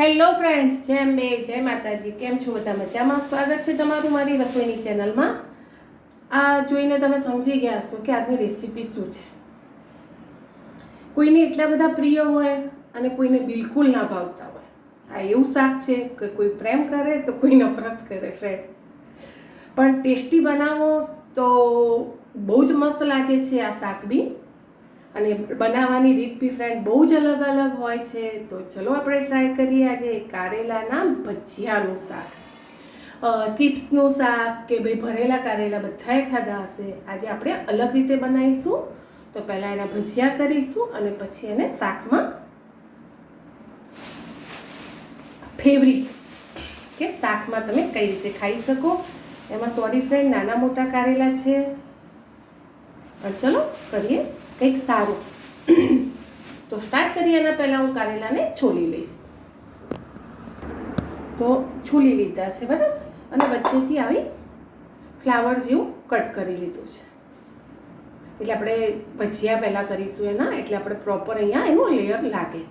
Hello friends જય અંબે, જય માતાજી. કેમ છો બધા મજામાં? સ્વાગત છે તમારું મારી રસોઈની ચેનલમાં. આ જોઈને તમે સમજી ગયા છો કે આજની રેસીપી શું છે. કોઈને એટલા બધા પ્રિય હોય અને કોઈને બિલકુલ ના ભાવતા હોય. આ એવું શાક છે કે કોઈ પ્રેમ કરે તો કોઈ નફરત કરે ફ્રેન્ડ પણ ટેસ્ટી બનાવો તો બહુ જ મસ્ત લાગે છે આ શાક બી. અને બનાવવાની રીત બી ફ્રેન્ડ બહુ જ અલગ અલગ હોય છે. તો ચલો આપણે ટ્રાય કરીએ આજે કારેલાના ભજીયાનું શાક. ચિપ્સનું શાક કે ભાઈ ભરેલા કારેલા બધાએ ખાધા હશે. આજે આપણે અલગ રીતે બનાવીશું. તો પહેલાં એના ભજીયા કરીશું અને પછી એને શાકમાં ફેવરીશું. કે શાકમાં તમે કઈ રીતે ખાઈ શકો. એમાં સોરી ફ્રેન્ડ નાના મોટા કારેલા છે. ચલો કરીએ. કંઈક સારું. તો સ્ટાર્ટ કરીએ એના પહેલાં હું કારેલાને છોલી લઈશ. તો છોલી લીધા છે, બરાબર? અને વચ્ચેથી આવી ફ્લાવર જેવું કટ કરી લીધું છે. એટલે આપણે ભજીયા પહેલાં કરીશું એના, એટલે આપણે પ્રોપર અહીંયા એનું લેયર લાગે.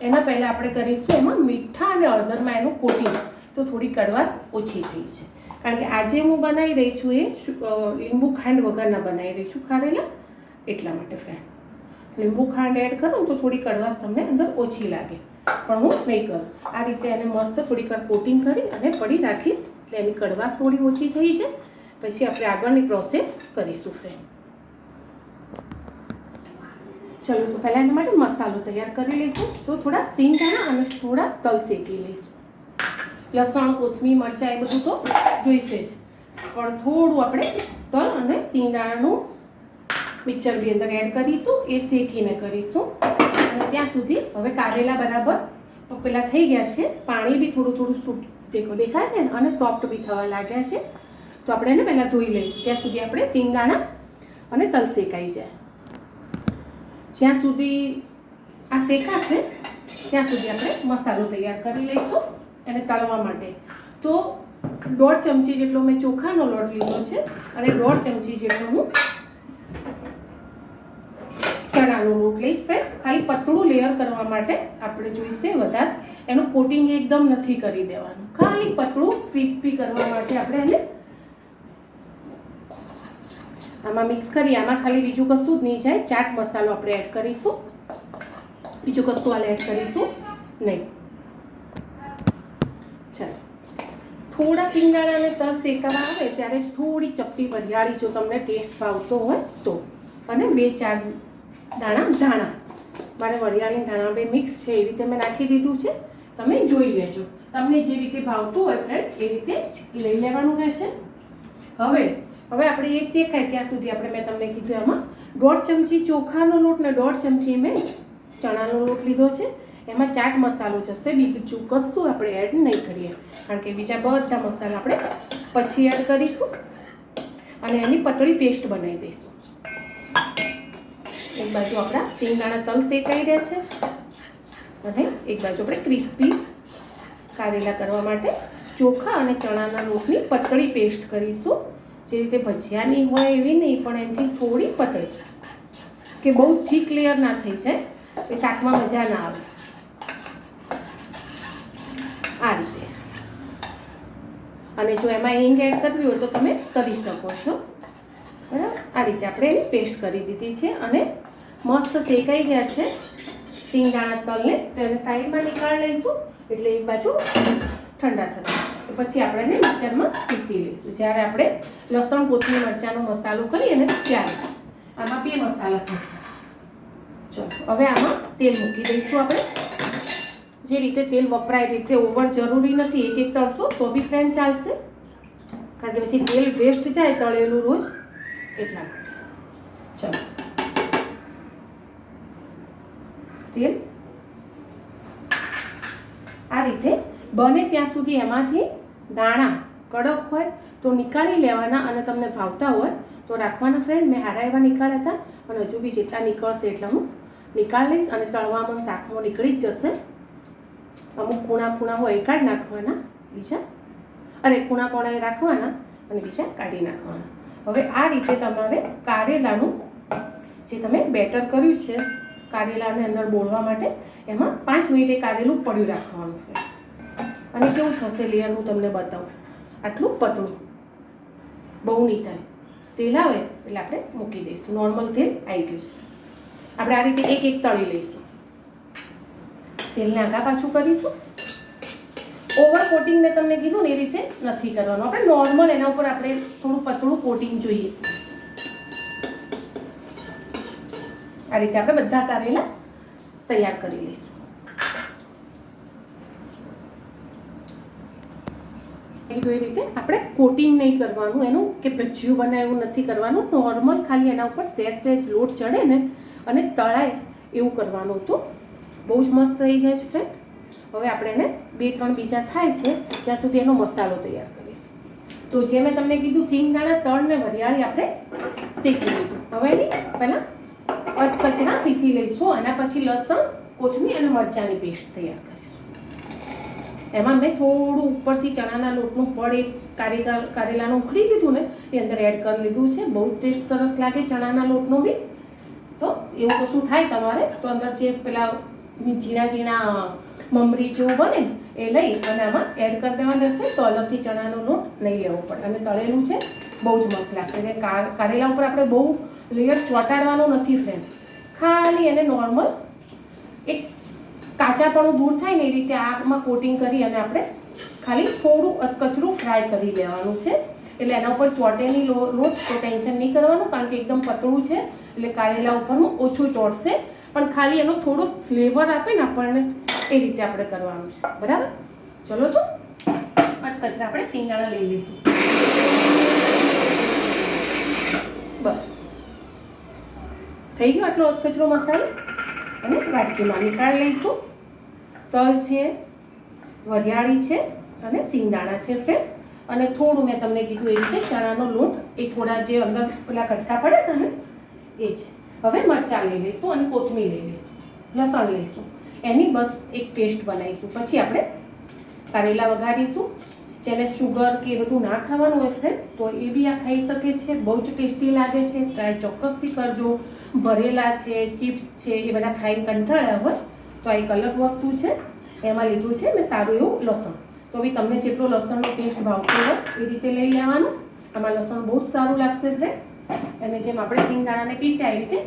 એના પહેલાં આપણે કરીશું એમાં મીઠા અને હળદરમાં એનું કોટિંગ. તો થોડી કડવાશ ઓછી થઈ છે. કારણ કે આજે હું બનાવી રહી છું એ લીંબુ ખાંડ વગરના બનાવી રહી છું ખારેલા એટલા માટે ફ્રેન્ડ લીંબુ ખાંડ એડ કરું તો થોડી કડવાશ તમને અંદર ઓછી લાગે. પણ હું નહીં કરું. આ રીતે એને મસ્ત થોડીક વાર કોટિંગ કરી અને પડી રાખીશ. એટલે એની કડવાશ થોડી ઓછી થઈ છે. પછી આપણે આગળની પ્રોસેસ કરીશું ફ્રેન્ડ ચલો, તો પહેલાં એના માટે મસાલો તૈયાર કરી લઈશું. તો થોડા સિંગદાણા અને થોડા તલ શેકી લઈશું. લસણ, કોથમીર, મરચાં એ બધું તો જોઈશે જ. પણ થોડું આપણે તલ અને સિંગદાણાનું મિક્સર બી અંદર એડ કરીશું, એ શેકીને કરીશું. અને ત્યાં સુધી હવે કારેલા બરાબર પેલા થઈ ગયા છે. પાણી બી થોડું થોડું સૂટ દેખો દેખાય છે ને, અને સોફ્ટ બી થવા લાગ્યા છે. તો આપણે એને પહેલાં ધોઈ લઈશું. ત્યાં સુધી આપણે સિંગદાણા અને તલ શેકાઈ જાય. જ્યાં સુધી આ શેકાશે, ત્યાં સુધી આપણે મસાલો તૈયાર કરી લઈશું એને તળવા માટે. તો દોઢ ચમચી જેટલો મેં ચોખાનો લોટ લીધો છે, અને દોઢ ચમચી જેટલો હું ચણાનો લોટ લઈશ ફ્રેન્ડ ખાલી પતળું લેયર કરવા માટે આપણે જોઈશે વધારે. એનું કોટિંગ એકદમ નથી કરી દેવાનું. ખાલી પતળું ક્રિસ્પી કરવા માટે આપણે એને આમાં મિક્સ કરી, આમાં ખાલી બીજું કશું જ નહીં જાય. ચાટ મસાલો આપણે એડ કરીશું. બીજું કશું હાલ એડ કરીશું નહીં. ચાલો. થોડા સિંગાડા અને તલ શેકાવા આવે ત્યારે થોડી ચપટી વરિયાળી જો તમને ટેસ્ટ ભાવતો હોય તો. અને બે ચાર દાણા ધાણા. મારે વરિયાળી ધાણા બે મિક્સ છે, એ રીતે મેં નાખી દીધું છે. તમે જોઈ લેજો. તમને જે રીતે ભાવતું હોય ફ્રેન્ડ એ રીતે લઈ લેવાનું રહેશે. હવે હવે આપણે એ શેકાય ત્યાં સુધી આપણે મેં તમને કીધું એમાં દોઢ ચમચી ચોખાનો લોટ ને દોઢ ચમચી મેં ચણાનો લોટ લીધો છે. એમાં ચાટ મસાલો જશે. બીજું કશું આપણે એડ નહીં કરીએ. કારણ કે બીજા બધા મસાલા આપણે પછી એડ કરીશું. અને એની પતળી પેસ્ટ બનાવી દઈશું. એક બાજુ આપણા સિંગદાણા તલ શેકાઈ રહ્યા છે અને એક બાજુ આપણે ક્રિસ્પી કારેલા કરવા માટે ચોખા અને ચણાના લોટની પતળી પેસ્ટ કરીશું. જે રીતે ભજીયાની હોય એવી નહીં, પણ એનાથી થોડી પતળી. કે બહુ થીક લેયર ના થઈ જાય, એ શાકમાં મજા ના આવે. આ રીતે. અને જો એમાં હિંગ એડ કરવી હોય તો તમે કરી શકો છો. બરાબર? આ રીતે આપણે એની પેસ્ટ કરી દીધી છે અને મસ્ત શેકાઈ ગયા છે. સિંગદાણા તલને તો એને સાઈડમાં નીકાળી લઈશું. એટલે એક બાજુ ઠંડા થશે. તો પછી આપણે એને મિક્સરમાં પીસી લઈશું. જ્યારે આપણે લસણ, કોથમીર, મરચાંનો મસાલો કરીએ ને ત્યારે આમાં બે મસાલા થશે. ચલો, હવે આમાં તેલ મૂકી દઈશું આપણે. જે રીતે તેલ વપરાય, રીતે ઓવર જરૂરી નથી, એક એક તળશો, તો બી ફ્રેન્ડ ચાલશે. કારણ કે પછી તેલ વેસ્ટ જાય તળેલું રોજ. એટલા માટે ચલો તેલ આ રીતે બને ત્યાં સુધી એમાંથી દાણા કડક હોય તો નીકાળી લેવાના અને તમને ભાવતા હોય તો રાખવાના ફ્રેન્ડ મેં હારા એવા નીકાળ્યા હતા અને હજુ બી જેટલા નીકળશે એટલા હું નીકાળી લઈશ અને તળવામાં શાકમાં નીકળી જ જશે. અમુક કૂણા કૂણા હોય એ કાઢ નાખવાના, બીજા અરે કૂણા કોણા એ રાખવાના અને બીજા કાઢી નાખવાના. હવે આ રીતે તમારે કારેલાનું જે તમે બેટર કર્યું છે કારેલાને અંદર બોળવા માટે એમાં પાંચ મિનિટે કારેલું પડ્યું રાખવાનું અને કેવું થશે લેયર હું તમને બતાવું. આટલું પતળું બહુ નહીં થાય. તેલ આવે એટલે આપણે મૂકી દઈશું. નોર્મલ તેલ આવી ગયું છે. આપણે આ રીતે એક એક તળી લઈશું. તેલને આગા પાછું કરીશું. ઓવર કોટિંગ મેં તમને કીધું ને એ રીતે નથી કરવાનું. આપણે નોર્મલ એના ઉપર આપણે થોડું પતળું કોટિંગ જોઈએ. આ રીતે આપણે બધા કારેલા તૈયાર કરી લઈશું. કીધું એ રીતે આપણે કોટિંગ નહીં કરવાનું, એનું કે ભજીયું એવું નથી કરવાનું. નોર્મલ ખાલી એના ઉપર સહેજ સહેજ લોટ ચડે ને અને તળાય એવું કરવાનું હતું. બહુ જ મસ્ત થઈ જાય છે ફ્રેન્ડ હવે આપણે એને બે ત્રણ બીજા થાય છે, ત્યાં સુધી એનો મસાલો તૈયાર કરીશું. તો જે મેં તમને કીધું સિંગદાણા તળ ને વરિયાળી આપણે શેકી લીધું હવે એની પહેલાં કચકચરા પીસી લઈશું અને પછી લસણ, કોથમીર અને મરચાંની પેસ્ટ તૈયાર કરીશું. એમાં મેં થોડું ઉપરથી ચણાના લોટનું પડ એક કારેલા કારેલાનું ઉખડી દીધું ને, એ અંદર એડ કરી લીધું છે. બહુ ટેસ્ટ સરસ લાગે ચણાના લોટનો બી. તો એવું કશું થાય તમારે, તો અંદર જે પેલા ઝીણા ઝીણા મમરી જેવું બને એ લઈ અને આમાં એડ કરી દેવાના રહેશે તો અલગથી ચણાનો લોટ નહીં લેવો પડે. અને તળેલું છે, બહુ જ મસ્ત લાગશે. એટલે કારેલા ઉપર આપણે બહુ લેયર ચોંટાડવાનો નથી ફ્રેન્ડ ખાલી એને નોર્મલ એક કાચાપણું દૂર થાય ને એ રીતે આગમાં કોટિંગ કરી અને આપણે ખાલી થોડું અધકચરું ફ્રાય કરી લેવાનું છે. એટલે એના ઉપર ચોટેની લોટ તો ટેન્શન નહીં કરવાનું કારણ કે એકદમ પતળું છે. એટલે કારેલા ઉપરનું ઓછું ચોટશે. પણ ખાલી એનો થોડો ફ્લેવર આપે ને આપણને એ રીતે આપણે કરવાનું છે. બરાબર? ચલો તો. કચરા આપણે સિંગાણા લઈ લઈશું. બસ. થઈ ગયો આટલો અધકચરો મસાલો. અને વાટકીમાં નીકાળી લઈશું. તલ છે, વરિયાળી છે અને સિંગદાણા છે ફ્રેન્ડ અને થોડું મેં તમને કીધું એ રીતે ચણાનો લોટ, એ થોડા જે અંદર પેલા કટકા પડે હતા ને, એ જ. હવે મરચાં લઈ લઈશું અને કોથમીર લઈ લઈશું. લસણ લઈશું. એની બસ એક પેસ્ટ બનાવીશું. પછી આપણે કારેલા વઘારીશું. જેને શુગર કે બધું ના ખાવાનું હોય ફ્રેન્ડ તો એ બી આ ખાઈ શકે છે. બહુ જ ટેસ્ટી લાગે છે. ટ્રાય ચોક્કસથી કરજો. ભરેલા છે, ચિપ્સ છે, એ બધા ખાઈ કંટાળ્યા હોય તો આ એક અલગ વસ્તુ છે. એમાં લીધું છે, મેં સારું એવું લસણ. તો બી તમને જેટલો લસણનો ટેસ્ટ ભાવતો હોય એ રીતે લઈ લેવાનું. આમાં લસણ બહુ જ સારું લાગશે ફ્રેન્ડ અને જેમ આપણે સિંગદાણાને પીસ્યા આવી રીતે.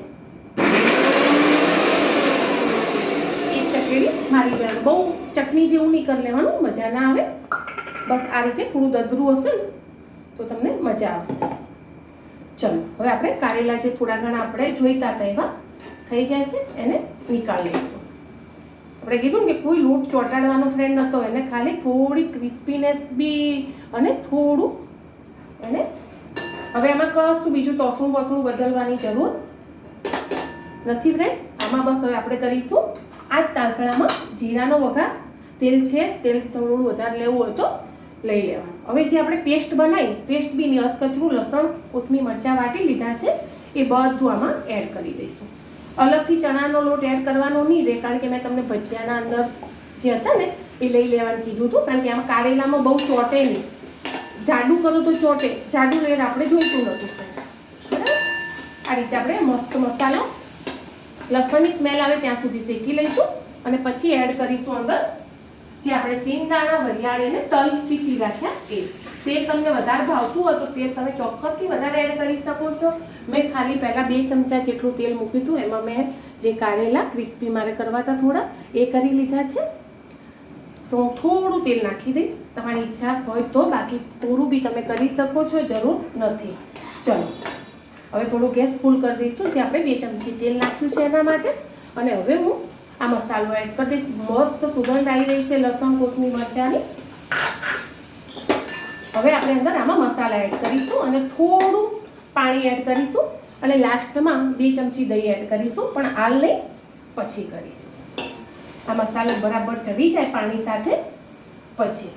એક ચકેડી મારી લેવાનું બહુ ચટણી જેવું નહીં કરી લેવાનું, મજા ના આવે. બસ આ રીતે થોડું દદરું હશે તો તમને મજા આવશે. ચલો, હવે આપણે કારેલા જે થોડા ઘણા આપણે જોઈતા હતા એવા, થઈ ગયા છે, એને નીકાળી લઈશું. આપણે કીધું કે કોઈ લોટ ચોંટાડવાનો ફ્રેન્ડ નહોતો એને ખાલી થોડી ક્રિસ્પીનેસ બી અને થોડું એને, હવે એમાં કશું બીજું તોસણું બસણું બદલવાની જરૂર નથી ફ્રેન્ડ આમાં બસ હવે આપણે કરીશું. આ જ તાસણામાં જીરાનો વઘાર. તેલ છે, તેલ થોડું વધારે લેવું હોય તો લઈ લેવાનું. હવે જે આપણે પેસ્ટ બનાવી પેસ્ટ બી ની કચરું લસણ કોથમી મરચાં વાટી લીધા છે, એ બધું આમાં એડ કરી દઈશું. અલગથી ચણાનો લોટ એડ કરવાનો નહીં રહે કારણ કે મેં તમને ભજીયાના અંદર જે હતા ને, એ લઈ લેવાનું કીધું હતું, કારણ કે આમાં કારેલામાં બહુ ચોટે નહીં. જાડું કરો તો ચોટે, જાડું રેડ આપણે જોઈતું નહોતું. બરાબર? આ રીતે આપણે મસ્ત મસાલો, લસણની સ્મેલ આવે ત્યાં સુધી શેકી લઈશું અને પછી એડ કરીશું અંદર જે આપણે સિંગદાણા વરિયાળી અને તલ પીસી રાખ્યા એ. તે તમને વધારે ભાવતું હોય તો તેલ તમે ચોક્કસથી વધારે એડ કરી શકો છો. મેં ખાલી પહેલાં બે ચમચા જેટલું તેલ મૂક્યું હતું, એમાં મેં જે કારેલા ક્રિસ્પી મારે કરવા હતા થોડા, એ કરી લીધા છે. તો હું થોડું તેલ નાખી દઈશ. તમારી ઈચ્છા હોય તો બાકી પૂરું બી તમે કરી શકો છો, જરૂર નથી. ચલો, હવે થોડું ગેસ ફૂલ કરી દઈશું, જે આપણે બે ચમચી તેલ નાખ્યું છે એના માટે. અને હવે હું આ મસાલો એડ કરી દઈશ. મસ્ત સુગંધ આવી રહી છે લસણ, કોથમીર, મરચાંની. હવે આપણે અંદર આમાં મસાલા એડ કરીશું અને થોડું પાણી એડ કરીશું અને લાસ્ટમાં બે ચમચી દહીં એડ કરીશું, પણ હાલ નહીં પછી કરીશું. આ મસાલો બરાબર ચડી જાય પાણી સાથે પછી.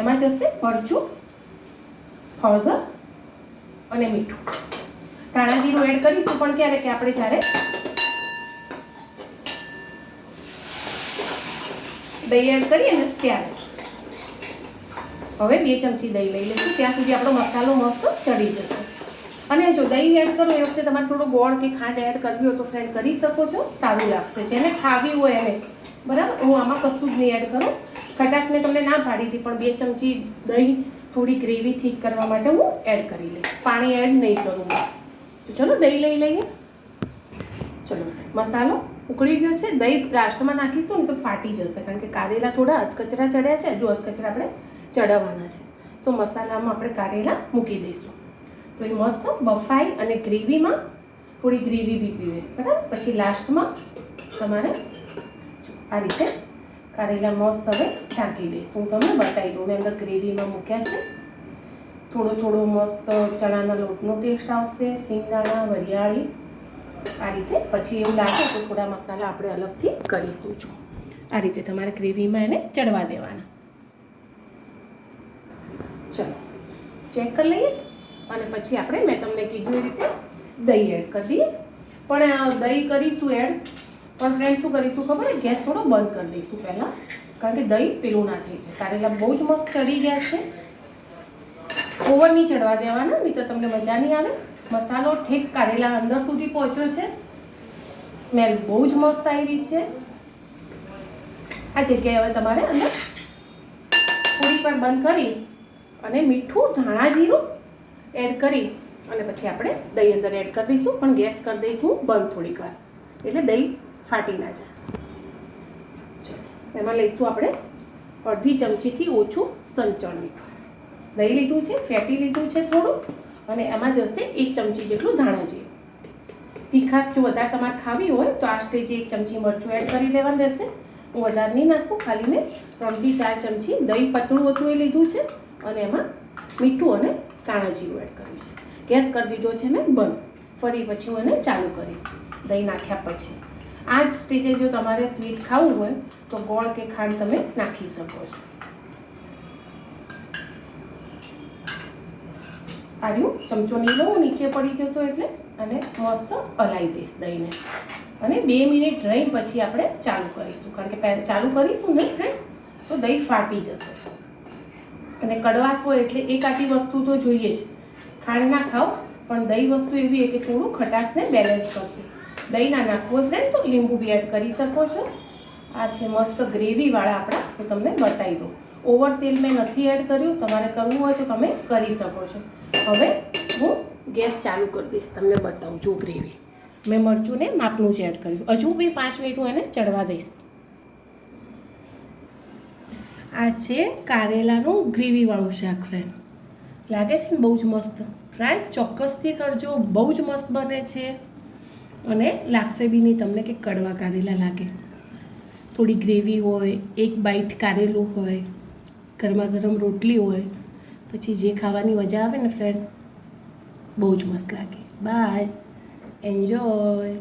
એમાં જશે મરચું, હળદર અને મીઠું. ધાણા જીરું એડ કરીશું પણ ક્યારે કે આપણે જ્યારે દહીં એડ કરીએ ને ત્યારે. હવે બે ચમચી દહીં લઈ લઈશું. ત્યાં સુધી આપણો મસાલો મસ્ત ચડી જશે. અને જો દહીં એડ કરો, એ વખતે તમારે થોડો ગોળ કે ખાંડ એડ કરવી હોય તો ફ્રેન્ડ કરી શકો છો. સારું લાગશે. જેને ખાવી હોય એને. બરાબર? હું આમાં કશું જ નહીં એડ કરું. ખટાશ મેં તમને ના પાડી હતી પણ બે ચમચી દહીં થોડી ગ્રેવી થીક કરવા માટે હું એડ કરી લઈશ. પાણી એડ નહીં કરું. તો ચલો દહીં લઈ લઈએ. ચલો. મસાલો ઉકળી ગયો છે, દહીં લાસ્ટમાં નાખીશું ને તો ફાટી જશે, કારણ કે કારેલા થોડા અધકચરા ચડ્યા છે, હજુ અધકચરા આપણે ચડાવવાના છે. તો મસાલામાં આપણે કારેલા મૂકી દઈશું. તો એ મસ્ત બફાઈ અને ગ્રેવીમાં થોડી ગ્રેવી બી પીવે, બરાબર? પછી લાસ્ટમાં તમારે આ રીતે કારેલા મસ્ત હવે ઢાંકી દઈશું. હું તમને બતાવી દઉં, મેં અંદર ગ્રેવીમાં મૂક્યા છે. થોડો થોડો મસ્ત ચણાના લોટનો ટેસ્ટ આવશે સિંગદાણા વરિયાળી આ રીતે. પછી એવું લાગે તો થોડા મસાલા આપણે અલગથી કરીશું. જો, આ રીતે તમારે ગ્રેવીમાં એને ચડવા દેવાના. ચલો, ચેક કરી લઈએ. અને પછી આપણે મેં તમને કીધું એ રીતે દહીં એડ કરી દઈએ. પણ દહીં કરીશું એડ. પણ ફ્રેન્ડ શું કરીશું ખબર ગેસ થોડો બંધ કરી દઈશું પહેલાં. કારણ કે દહીં પેલું ના થઈ જાય. કારેલા બહુ જ મસ્ત ચડી ગયા છે. ઓવર નહીં ચડવા દેવાના, નહીં તો તમને મજા નહીં આવે. મસાલો ઠીક કારેલા અંદર સુધી પહોંચ્યો છે. સ્મેલ બહુ જ મસ્ત આવી છે. આ જગ્યાએ હવે તમારે અંદર થોડી પર બંધ કરી અને મીઠું ધાણા જીરું એડ કરી અને પછી આપણે દહીં અંદર એડ કરી દઈશું, પણ ગેસ કરી દઈશું બંધ થોડીક વાર. એટલે દહીં ફાટી ના જાય. એમાં લઈશું આપણે અડધી ચમચીથી ઓછું સંચળ મીઠું. દહીં લીધું છે, ફેટી લીધું છે થોડું. અને એમાં જશે એક ચમચી જેટલું ધાણા જીરું. તીખાશ જો વધારે તમારે ખાવી હોય તો આ સ્ટેજે એક ચમચી મરચું એડ કરી દેવાનું રહેશે. હું વધારે નહીં નાખું, ખાલી મેં ત્રણથી ચાર ચમચી દહીં પતળું હતું એ લીધું છે અને એમાં મીઠું અને કાણા જીરું એડ કર્યું છે. ગેસ કરી દીધો છે મેં બંધ. ફરી પછી હું એને ચાલુ કરીશ. દહીં નાખ્યા પછી. આ જ સ્ટેજે જો તમારે સ્વીટ ખાવું હોય તો ગોળ કે ખાંડ તમે નાખી શકો છો. આર્યું, ચમચો નહીં લઉં નીચે પડી ગયો તો એટલે અને મસ્ત હલાવી દઈશ દહીંને. અને બે મિનિટ રહી પછી આપણે ચાલુ કરીશું. કારણ કે પહેલાં ચાલુ કરીશું ને ફ્રેન્ડ તો દહીં ફાટી જશે. અને કડવાશ હોય એટલે એક આટી વસ્તુ તો જોઈએ જ. ખાંડ ના ખાઓ, પણ દહીં વસ્તુ એવી હોય કે થોડું ખટાશને બેલેન્સ કરશે. દહીં ના નાખવું હોય ફ્રેન્ડ તો લીંબુ બી એડ કરી શકો છો. આ છે મસ્ત ગ્રેવીવાળા આપણા, હું તમને બતાવી દઉં. ઓવર તેલ મેં નથી એડ કર્યું, તમારે કરવું હોય તો તમે કરી શકો છો. હવે હું ગેસ ચાલુ કરી દઈશ, તમને બતાવું, જો ગ્રેવી. મેં મરચુંને માપનું જ એડ કર્યું. હજુ બી પાંચ મિનિટ હું એને ચડવા દઈશ. આ છે કારેલાનું ગ્રેવીવાળું શાક ફ્રેન્ડ લાગે છે ને બહુ જ મસ્ત? ટ્રાય ચોક્કસથી કરજો. બહુ જ મસ્ત બને છે. અને લાગશે બી નહીં તમને કે કડવા કારેલા લાગે. થોડી ગ્રેવી હોય, એક બાઈટ કારેલું હોય, ગરમા ગરમ રોટલી હોય પછી જે ખાવાની મજા આવે ને ફ્રેન્ડ બહુ જ મસ્ત લાગે. By enjoy